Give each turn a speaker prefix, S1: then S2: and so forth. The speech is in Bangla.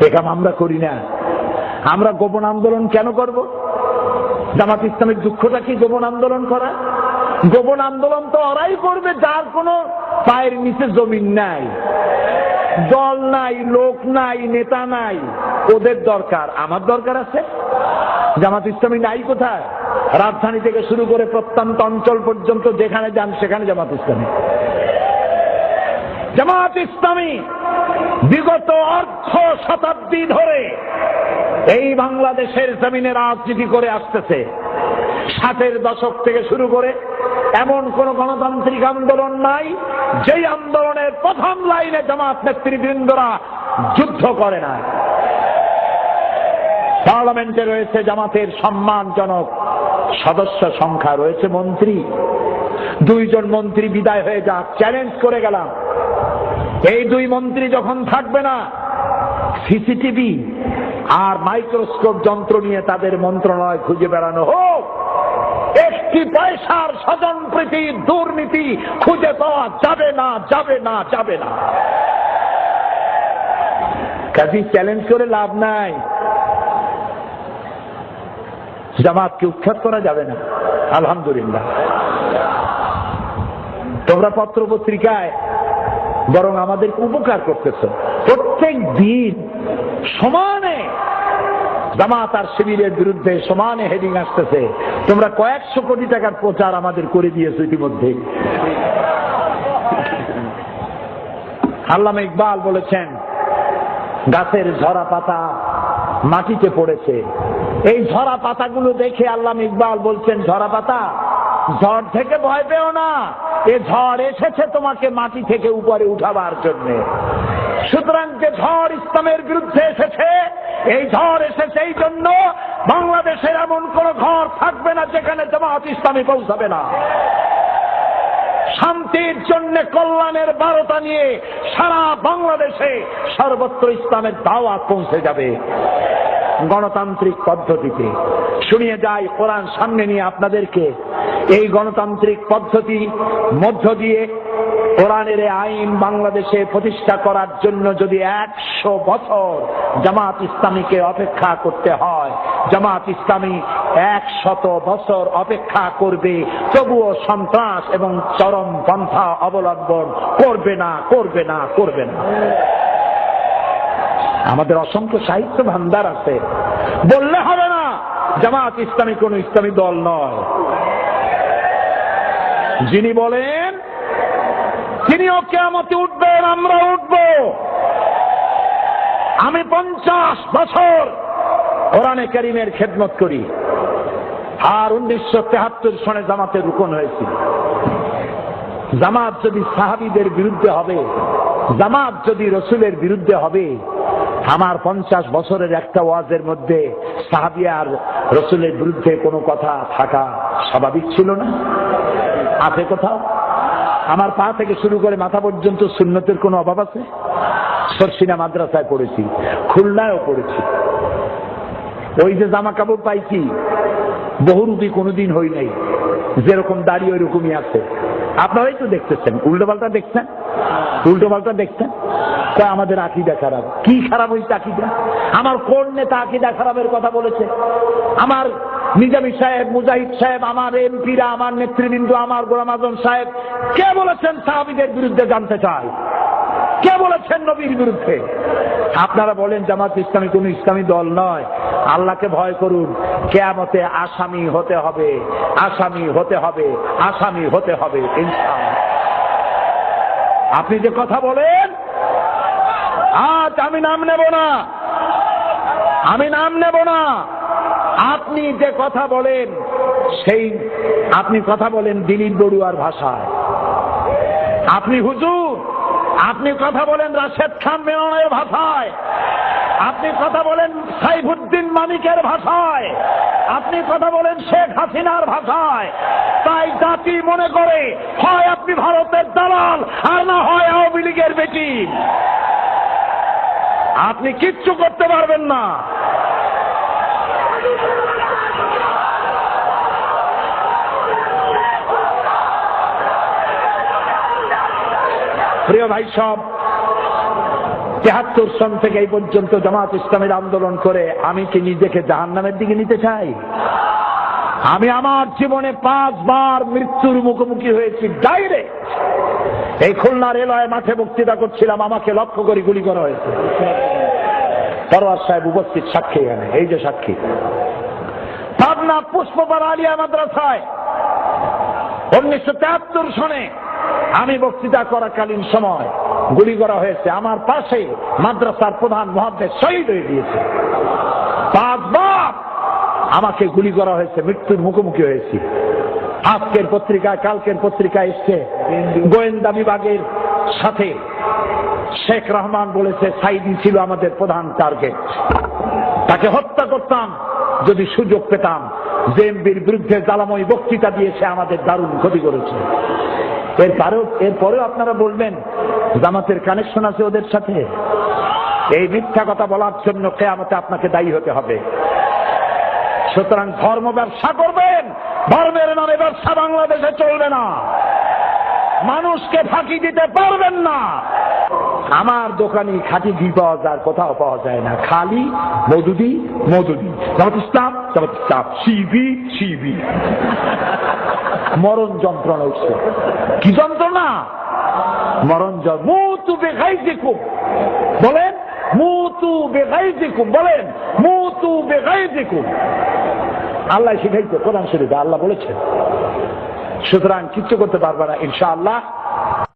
S1: এ কাম আমরা করি না। আমরা গোপন আন্দোলন কেন করব? জামাত ইসলামের দুঃখটা কি গোপন আন্দোলন করা? গোপন আন্দোলন তো ওরাই করবে, যার কোনো পায়ের নিচে জমিন নাই। দল নাই, লোক নাই, নেতা নাই, ওদের দরকার। আমার দরকার আছে? জামাত ইসলামী নাই কোথায়? রাজধানী থেকে শুরু করে প্রত্যন্ত অঞ্চল পর্যন্ত যেখানে যান, সেখানে জামাত ইসলামী। জামাত ইসলামী বিগত অর্ধ শতাব্দী ধরে এই বাংলাদেশের জমিনে রাজনীতি করে আসতেছে। ষাটের দশক থেকে শুরু করে এমন কোন গণতান্ত্রিক আন্দোলন নাই, যেই আন্দোলনের প্রথম লাইনে জামাত নেতৃবৃন্দরা যুদ্ধ করে না। পার্লামেন্টে রয়েছে জামাতের সম্মানজনক সদস্য সংখ্যা, রয়েছে মন্ত্রী। দুইজন মন্ত্রী বিদায় হয়ে যাক, চ্যালেঞ্জ করে গেলাম। এই দুই মন্ত্রী যখন থাকবে না, সিসিটিভি আর মাইক্রোস্কোপ যন্ত্র নিয়ে তাদের মন্ত্রণালয় খুঁজে বেড়ানো হোক। একটি পয়সার স্বজন প্রীতি, দুর্নীতি খুঁজে পাওয়া যাবে না যাবে না যাবে না। কাজী চ্যালেঞ্জ করে লাভ নাই। জামাতকে উৎখাত করা যাবে না। আলহামদুলিল্লাহ। তোমরা পত্র পত্রিকায় বরং আমাদেরকে উপকার করতেছ। প্রত্যেক দিন সমানে জামাত আর শিবিরের বিরুদ্ধে সমানে হেডিং আসতেছে। তোমরা কয়েকশো কোটি টাকার প্রচার আমাদের করে দিয়েছ ইতিমধ্যে। আল্লামা ইকবাল বলেছেন, গাছের ঝরা পাতা মাটিতে পড়েছে। এই ঝরা পাতাগুলো দেখে আল্লাহ ইকবাল বলছেন, ঝরা পাতা ঝড় থেকে ভয় পেও না। এ ঝড় এসেছে তোমাকে মাটি থেকে উপরে উঠাবার জন্য। সুতরাং যে ঝড় ইসলামের বিরুদ্ধে এসেছে, এই ঝড় এসেছে এই জন্য বাংলাদেশের এমন কোন ঘর থাকবে না যেখানে জামাত ইসলামী পৌঁছাবে না। শান্তির জন্য কল্যাণের বারোটা নিয়ে সারা বাংলাদেশে সর্বত্র ইসলামের দাওয়াত পৌঁছে যাবে। গণতান্ত্রিক পদ্ধতিতে। শুনিয়ে যাই কোরআন সামনে নিয়ে আপনাদেরকে। এই গণতান্ত্রিক পদ্ধতি মধ্য দিয়ে কোরআনের আইন বাংলাদেশে প্রতিষ্ঠা করার জন্য যদি একশো বছর জামাত ইসলামীকে অপেক্ষা করতে হয়, জামাত ইসলামী একশত বছর অপেক্ষা করবে, তবুও সন্ত্রাস এবং চরম পন্থা অবলম্বন করবে না করবে না করবে না। আমাদের অসংখ্য সাহিত্য ভান্ডার আছে। বললে হবে না, জামাত ইসলামী কোন ইসলামী দল নয়। যিনি বলেন, তিনিও কেমতে উঠবেন, আমরা উঠব। আমি পঞ্চাশ বছর কোরআনে করিমের খেদমত করি। আর উনিশশো তেহাত্তর সনে জামাতের রুকন হয়েছিল জামাত যদি সাহাবিদের বিরুদ্ধে হবে, জামাত যদি রসুলের বিরুদ্ধে হবে, আমার পঞ্চাশ বছরের একটা ওয়াজের মধ্যে সাহাবিয়া আর রসুলের বিরুদ্ধে কোনো কথা থাকা স্বাভাবিক ছিল না? আছে কোথাও? আমার পা থেকে শুরু করে মাথা পর্যন্ত সুন্নতের কোনো অভাব আছে? সরসিনা মাদ্রাসায় পড়েছি, খুলনায়ও পড়েছি। ওই যে জামা কাপড় পাইছি বহুরূপী কোনোদিন হই নাই, যেরকম দাড়ি ওই রকমই আছে। আপনারাই তো দেখতেছেন উল্টো পাল্টা দেখছেন? উল্টো পাল্টা দেখছেন? তা আমাদের আকিদা খারাপ। কি খারাপ হয়েছে আকিদা? আমার কোন নেতা আকিদা খারাপের কথা বলেছে? আমার নিজামী সাহেব, মুজাহিদ সাহেব, আমার এমপিরা, আমার নেতৃবৃন্দ, আমার গোলাম আজম সাহেব, কে বলেছেন সাহাবিদের বিরুদ্ধে জানতে চাই? কে বলেছেন নবীর বিরুদ্ধে? আপনারা বলেন, জামাত ইসলামী কোন ইসলামী দল নয়। আল্লাহকে ভয় করুন। কেয়ামতে আসামি হতে হবে, আসামি হতে হবে, আসামি হতে হবে আপনি যে কথা বলেন আজ আমি নাম নেব না। আমি নাম নেব না। আপনি যে কথা বলেন, সেই আপনি কথা বলেন দিলীপ বড়ুয়ার ভাষায়। আপনি হুজুর, আপনি কথা বলেন রাশেদ খান মেননের ভাষায়। আপনি কথা বলেন সাইফুদ্দিন মানিকের ভাষায়। আপনি কথা বলেন শেখ হাসিনার ভাষায়। তাই জাতি মনে করে, হয় আপনি ভারতের দালাল, আর না হয় আওয়ামী লীগের বেটি। আপনি কিচ্ছু করতে পারবেন না। প্রিয় ভাই সব, তেহাত্তর সন থেকে এই পর্যন্ত জামাত ইসলামের আন্দোলন করে আমি কি নিজেকে জাহান নামের দিকে নিতে চাই? আমি আমার জীবনে পাঁচবার মৃত্যুর মুখোমুখি হয়েছি ডাইরেক্ট এই খুলনা রেলওয়ে মাঠে বক্তৃতা করছিলাম, আমাকে লক্ষ্য করে গুলি করা হয়েছে। পরোয়ার সাহেব উপস্থিত সাক্ষী এখানে, এই যে সাক্ষী। পাবনা পুষ্পপাড়া আলিয়া মাদ্রাসায় উনিশশো তেহাত্তর সনে আমি বক্তৃতা করাকালীন সময় গুলি করা হয়েছে। আমার পাশে মাদ্রাসার প্রধান মহাদ্দের শহীদ হয়ে গিয়েছে। পাঁচবার আমাকে গুলি করা হয়েছে, মৃত্যুর মুখোমুখি হয়েছি। আজকের পত্রিকায়, কালকের পত্রিকায় এসছে গোয়েন্দা বিভাগের সাথে। শেখ রহমান বলেছে, সাইদি ছিল আমাদের প্রধান টার্গেট তাকে হত্যা করতাম, যদি সুযোগ পেতাম। জেএমবির বিরুদ্ধে জ্বালাময় বক্তৃতা দিয়েছে আমাদের দারুণ ক্ষতি করেছে। এরপরেও এরপরেও আপনারা বলবেন, জামাতের কানেকশন আছে ওদের সাথে? এই মিথ্যা কথা বলার জন্য কেয়ামতে আপনাকে দায়ী হতে হবে। সুতরাং ধর্ম ব্যবসা করবেন, ধর্মের নামে ব্যবসা বাংলাদেশে চলবে না। মানুষকে ফাঁকি দিতে পারবেন না। আমার দোকানে খাঁটি ঘি পাওয়া যায়, কোথাও পাওয়া যায় না। খালি মধুদি মধুদি জামাত ইসলাম জামাত ইসলাম। শিবি শিবি। মরণ যন্ত্রণা উঠছে। কি যন্ত্রণা? মরণ যন্ত্রণা মুতু বেখাই দেখুন বলেন বলেন মুতু আল্লাহ শিখাইতে কোরআন শরীফে আল্লাহ বলেছেন সুতরাং কিচ্ছু করতে পারবে না ইনশাআল্লাহ।